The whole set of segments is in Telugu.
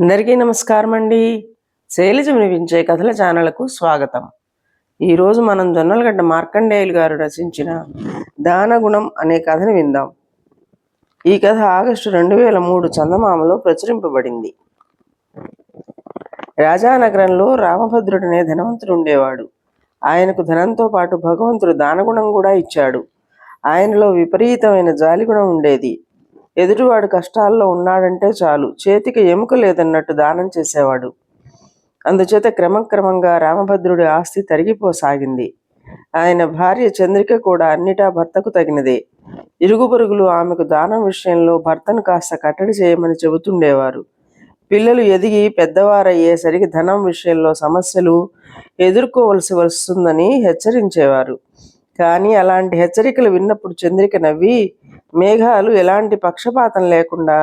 అందరికీ నమస్కారం అండి. శైలజ వినిపించే కథల ఛానళ్ళకు స్వాగతం. ఈరోజు మనం జొన్నలగడ్డ మార్కండేయులు గారు రచించిన దానగుణం అనే కథను విందాం. ఈ కథ ఆగస్టు రెండు వేల మూడు చందమామలో ప్రచురింపబడింది. రాజానగరంలో రామభద్రుడనే ధనవంతుడు ఉండేవాడు. ఆయనకు ధనంతో పాటు భగవంతుడు దానగుణం కూడా ఇచ్చాడు. ఆయనలో విపరీతమైన జాలిగుణం ఉండేది. ఎదుటివాడు కష్టాల్లో ఉన్నాడంటే చాలు. చేతికి ఎముక లేదన్నట్టు దానం చేసేవాడు. అందుచేత క్రమక్రమంగా రామభద్రుడి ఆస్తి తరిగిపోసాగింది. ఆయన భార్య చంద్రిక కూడా అన్నిటా భర్తకు తగినదే. ఇరుగు పొరుగులు ఆమెకు దానం విషయంలో భర్తను కాస్త కట్టడి చేయమని చెబుతుండేవారు. పిల్లలు ఎదిగి పెద్దవారయ్యేసరికి ధనం విషయంలో సమస్యలు ఎదుర్కోవలసి వస్తుందని హెచ్చరించేవారు. కానీ అలాంటి హెచ్చరికలు విన్నప్పుడు చంద్రిక నవ్వి మేఘాలు ఎలాంటి పక్షపాతం లేకుండా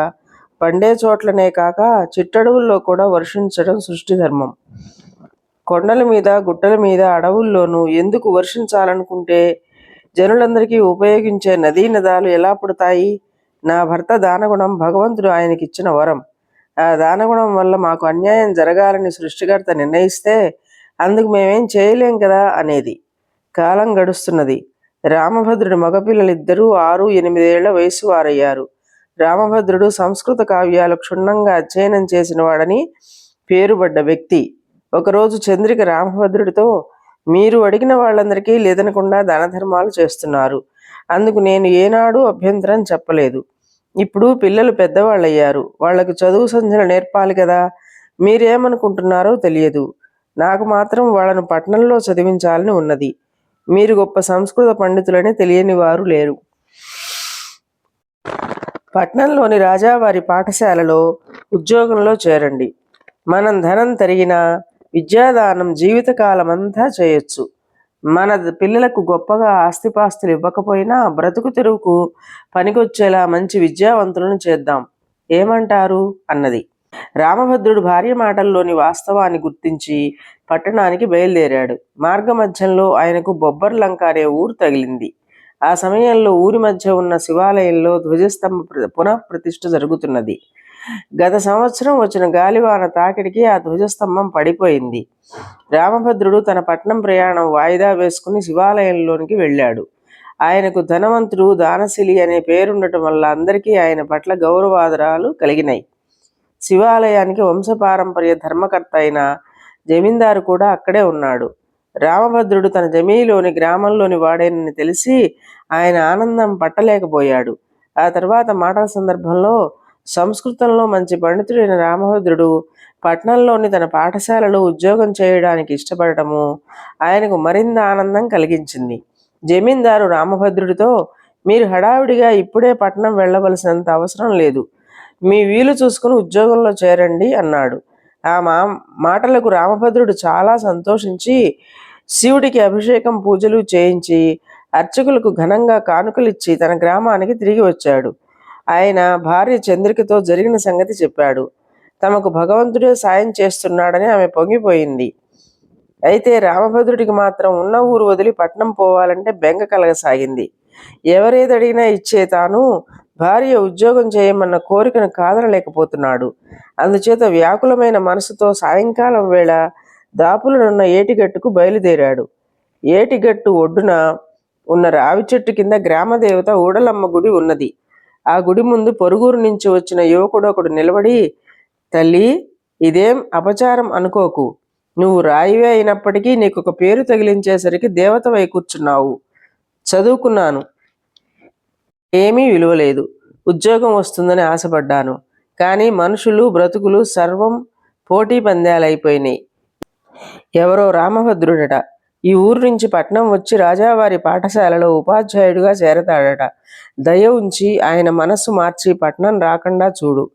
పండే చోట్లనే కాక చిట్టడవుల్లో కూడా వర్షించడం సృష్టి ధర్మం. కొండల మీద గుట్టల మీద అడవుల్లోనూ ఎందుకు వర్షించాలనుకుంటే జనులందరికీ ఉపయోగించే నదీ నదాలు ఎలా పుడతాయి? నా భర్త దానగుణం భగవంతుడు ఆయనకిచ్చిన వరం. ఆ దానగుణం వల్ల మాకు అన్యాయం జరగాలని సృష్టికర్త నిర్ణయిస్తే అందుకు మేమేం చేయలేం కదా అనేది. కాలం గడుస్తున్నది. రామభద్రుడి మగపిల్లలిద్దరూ ఆరు ఎనిమిదేళ్ళ వయసు వారయ్యారు. రామభద్రుడు సంస్కృత కావ్యాలు క్షుణ్ణంగా అధ్యయనం చేసిన వాడని పేరుపడ్డ వ్యక్తి. ఒకరోజు చంద్రిక రామభద్రుడితో మీరు అడిగిన వాళ్ళందరికీ లేదనకుండా దానధర్మాలు చేస్తున్నారు. అందుకు నేను ఏనాడు అభ్యంతరం చెప్పలేదు. ఇప్పుడు పిల్లలు పెద్దవాళ్ళయ్యారు. వాళ్ళకు చదువు సంధ్యలు నేర్పాలి కదా. మీరేమనుకుంటున్నారో తెలియదు. నాకు మాత్రం వాళ్ళను పట్నంలో చదివించాలని ఉన్నది. మీరు గొప్ప సంస్కృత పండితులని తెలియని వారు లేరు. పట్నంలోని రాజావారి పాఠశాలలో ఉద్యోగంలో చేరండి. మనం ధనం తరిగినా విద్యాదానం జీవితకాలమంతా చేయొచ్చు. మన పిల్లలకు గొప్పగా ఆస్తిపాస్తులు ఇవ్వకపోయినా బ్రతుకు తెరువుకు పనికొచ్చేలా మంచి విద్యావంతులను చేద్దాం. ఏమంటారు? అన్నది. రామభద్రుడు భార్య మాటల్లోని వాస్తవాన్ని గుర్తించి పట్టణానికి బయలుదేరాడు. మార్గమధ్యంలో ఆయనకు బొబ్బర్లంక అనే ఊరు తగిలింది. ఆ సమయంలో ఊరి మధ్య ఉన్న శివాలయంలో ధ్వజస్తంభ ప్ర- పునః ప్రతిష్ఠ జరుగుతున్నది. గత సంవత్సరం వచ్చిన గాలివాన తాకిడికి ఆ ధ్వజస్తంభం పడిపోయింది. రామభద్రుడు తన పట్నం ప్రయాణం వాయిదా వేసుకుని శివాలయంలోనికి వెళ్ళాడు. ఆయనకు ధనవంతుడు దానశిలి అనే పేరుండటం వల్ల అందరికీ ఆయన పట్ల గౌరవాదరాలు కలిగినాయి. శివాలయానికి వంశపారంపర్య ధర్మకర్త అయిన జమీందారు కూడా అక్కడే ఉన్నాడు. రామభద్రుడు తన జమీలోని గ్రామంలోని వాడేనని తెలిసి ఆయన ఆనందం పట్టలేకపోయాడు. ఆ తర్వాత మాటల సందర్భంలో సంస్కృతంలో మంచి పండితుడైన రామభద్రుడు పట్నంలోని తన పాఠశాలలో ఉద్యోగం చేయడానికి ఇష్టపడటము ఆయనకు మరింత ఆనందం కలిగించింది. జమీందారు రామభద్రుడితో మీరు హడావిడిగా ఇప్పుడే పట్నం వెళ్ళవలసినంత అవసరం లేదు. మీ వీలు చూసుకుని ఉద్యోగంలో చేరండి అన్నాడు. ఆ మా మాటలకు రామభద్రుడు చాలా సంతోషించి శివుడికి అభిషేకం పూజలు చేయించి అర్చకులకు ఘనంగా కానుకలిచ్చి తన గ్రామానికి తిరిగి వచ్చాడు. ఆయన భార్య చంద్రికతో జరిగిన సంగతి చెప్పాడు. తమకు భగవంతుడే సాయం చేస్తున్నాడని ఆమె పొంగిపోయింది. అయితే రామభద్రుడికి మాత్రం ఉన్న ఊరు వదిలి పట్నం పోవాలంటే బెంగ కలగసాగింది. ఎవరేదడిగినా ఇచ్చే తాను భార్య ఉద్యోగం చేయమన్న కోరికను కాదనలేకపోతున్నాడు. అందుచేత వ్యాకులమైన మనసుతో సాయంకాలం వేళ దాపులనున్న ఏటిగట్టుకు బయలుదేరాడు. ఏటిగట్టు ఒడ్డున ఉన్న రావి చెట్టు కింద గ్రామదేవత ఊడలమ్మ గుడి ఉన్నది. ఆ గుడి ముందు పొరుగురు నుంచి వచ్చిన యువకుడు ఒకడు నిలబడి తల్లి ఇదేం అపచారం అనుకోకు. నువ్వు రాయివే అయినప్పటికీ నీకు ఒక పేరు తగిలించేసరికి దేవతవై కూర్చున్నావు. చదువుకున్నాను. ఏమీ విలువలేదు ఉద్యోగం వస్తుందని ఆశపడ్డాను. కానీ మనుషులు బ్రతుకులు సర్వం పోటీ పందాలైపోయినాయి ఎవరో రామభద్రుడట. ఈ ఊరు నుంచి పట్నం వచ్చి రాజావారి పాఠశాలలో ఉపాధ్యాయుడిగా చేరతాడట. దయ ఉంచి ఆయన మనస్సు మార్చి పట్నం రాకుండా చూడు.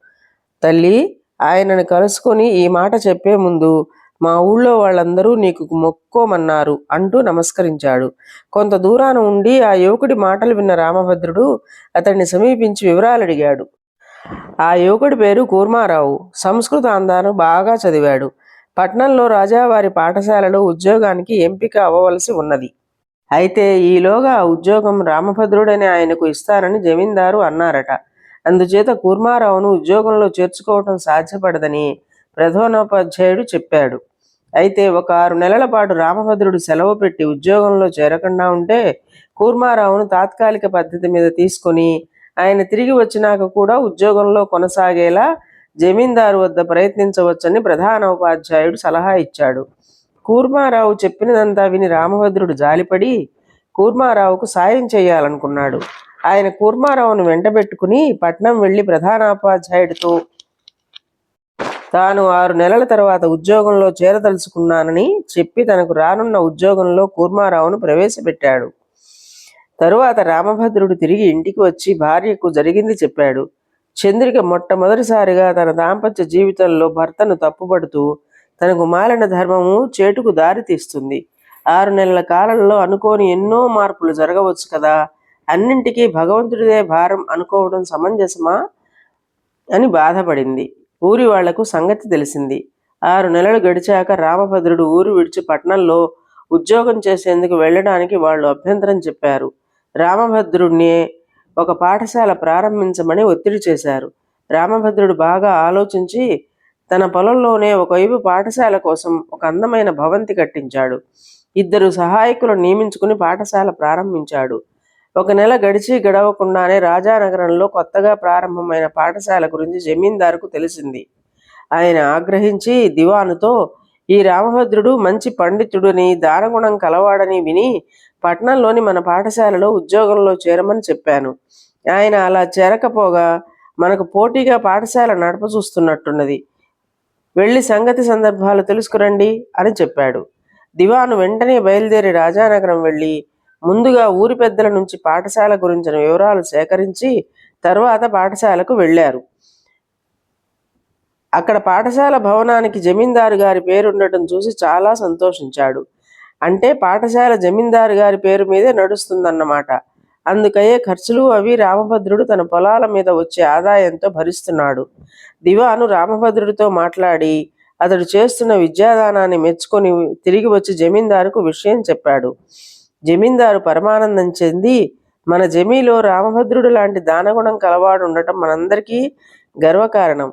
తల్లి ఆయనను కలుసుకొని ఈ మాట చెప్పే ముందు మా ఊళ్ళో వాళ్ళందరూ నీకు మొక్కోమన్నారు అంటూ నమస్కరించాడు. కొంత దూరాన ఉండి ఆ యువకుడి మాటలు విన్న రామభద్రుడు అతన్ని సమీపించి వివరాలు అడిగాడు. ఆ యువకుడి పేరు కూర్మారావు. సంస్కృత అందాను బాగా చదివాడు. పట్నంలో రాజావారి పాఠశాలలో ఉద్యోగానికి ఎంపిక అవ్వవలసి ఉన్నది. అయితే ఈలోగా ఆ ఉద్యోగం రామభద్రుడని ఆయనకు ఇస్తారని జమీందారు అన్నారట. అందుచేత కూర్మారావును ఉద్యోగంలో చేర్చుకోవటం సాధ్యపడదని ప్రధానోపాధ్యాయుడు చెప్పాడు. అయితే ఒక ఆరు నెలల పాటు రామభద్రుడు సెలవు పెట్టి ఉద్యోగంలో చేరకుండా ఉంటే కూర్మారావును తాత్కాలిక పద్ధతి మీద తీసుకొని ఆయన తిరిగి వచ్చినాక కూడా ఉద్యోగంలో కొనసాగేలా జమీందారు వద్ద ప్రయత్నించవచ్చని ప్రధాన ఉపాధ్యాయుడు సలహా ఇచ్చాడు. కూర్మారావు చెప్పినదంతా విని రామభద్రుడు జాలిపడి కూర్మారావుకు సాయం చేయాలనుకున్నాడు. ఆయన కూర్మారావును వెంటబెట్టుకుని పట్నం వెళ్ళి ప్రధానోపాధ్యాయుడితో తాను ఆరు నెలల తర్వాత ఉద్యోగంలో చేరదలుచుకున్నానని చెప్పి తనకు రానున్న ఉద్యోగంలో కూర్మారావును ప్రవేశపెట్టాడు. తరువాత రామభద్రుడు తిరిగి ఇంటికి వచ్చి భార్యకు జరిగింది చెప్పాడు. చంద్రిక మొట్టమొదటిసారిగా తన దాంపత్య జీవితంలో భర్తను తప్పుపడుతూ తనకు మాలిన ధర్మము చేటుకు దారితీస్తుంది ఆరు నెలల కాలంలో అనుకోని ఎన్నో మార్పులు జరగవచ్చు కదా? అన్నింటికీ భగవంతుడిదే భారం అనుకోవడం సమంజసమా? అని బాధపడింది. ఊరి వాళ్ళకు సంగతి తెలిసింది. ఆరు నెలలు గడిచాక రామభద్రుడు ఊరు విడిచి పట్నంలో ఉద్యోగం చేసేందుకు వెళ్ళడానికి వాళ్ళు అభ్యంతరం చెప్పారు. రామభద్రుడిని ఒక పాఠశాల ప్రారంభించమని ఒత్తిడి చేశారు. రామభద్రుడు బాగా ఆలోచించి తన పొలంలోనే ఒకవైపు పాఠశాల కోసం ఒక అందమైన భవంతి కట్టించాడు. ఇద్దరు సహాయకులు నియమించుకుని పాఠశాల ప్రారంభించాడు. ఒక నెల గడిచి గడవకుండానే రాజానగరంలో కొత్తగా ప్రారంభమైన పాఠశాల గురించి జమీందారుకు తెలిసింది. ఆయన ఆగ్రహించి దివానుతో ఈ రామభద్రుడు మంచి పండితుడని దానగుణం కలవాడని విని పట్నంలోని మన పాఠశాలలో ఉద్యోగంలో చేరమని చెప్పాను. ఆయన అలా చేరకపోగా మనకు పోటీగా పాఠశాల నడప చూస్తున్నట్టున్నది. వెళ్ళి సంగతి సందర్భాలు తెలుసుకురండి అని చెప్పాడు. దివాను వెంటనే బయలుదేరి రాజానగరం వెళ్ళి ముందుగా ఊరి పెద్దల నుంచి పాఠశాల గురించిన వివరాలు సేకరించి తర్వాత పాఠశాలకు వెళ్ళారు. అక్కడ పాఠశాల భవనానికి జమీందారు గారి పేరుండటం చూసి చాలా సంతోషించాడు. అంటే పాఠశాల జమీందారు గారి పేరు మీదే నడుస్తుందన్నమాట. అందుకయ్యే ఖర్చులు అవి రామభద్రుడు తన పొలాల మీద వచ్చే ఆదాయంతో భరిస్తున్నాడు. దివాను రామభద్రుడితో మాట్లాడి అతడు చేస్తున్న విద్యాదానాన్ని మెచ్చుకొని తిరిగి వచ్చి జమీందారుకు విషయం చెప్పాడు. జమీందారు పరమానందం చెంది మన జమీలో రామభద్రుడు లాంటి దానగుణం కలవాడు ఉండటం మనందరికీ గర్వకారణం.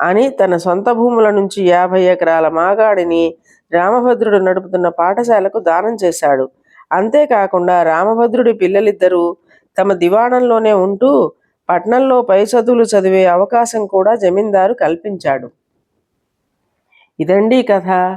అని తన సొంత భూముల నుంచి యాభై ఎకరాల మాగాడిని రామభద్రుడు నడుపుతున్న పాఠశాలకు దానం చేశాడు. అంతేకాకుండా రామభద్రుడి పిల్లలిద్దరూ తమ దివాణంలోనే ఉంటూ పట్నంలో పై చదువులు చదివే అవకాశం కూడా జమీందారు కల్పించాడు. ఇదండి కథ.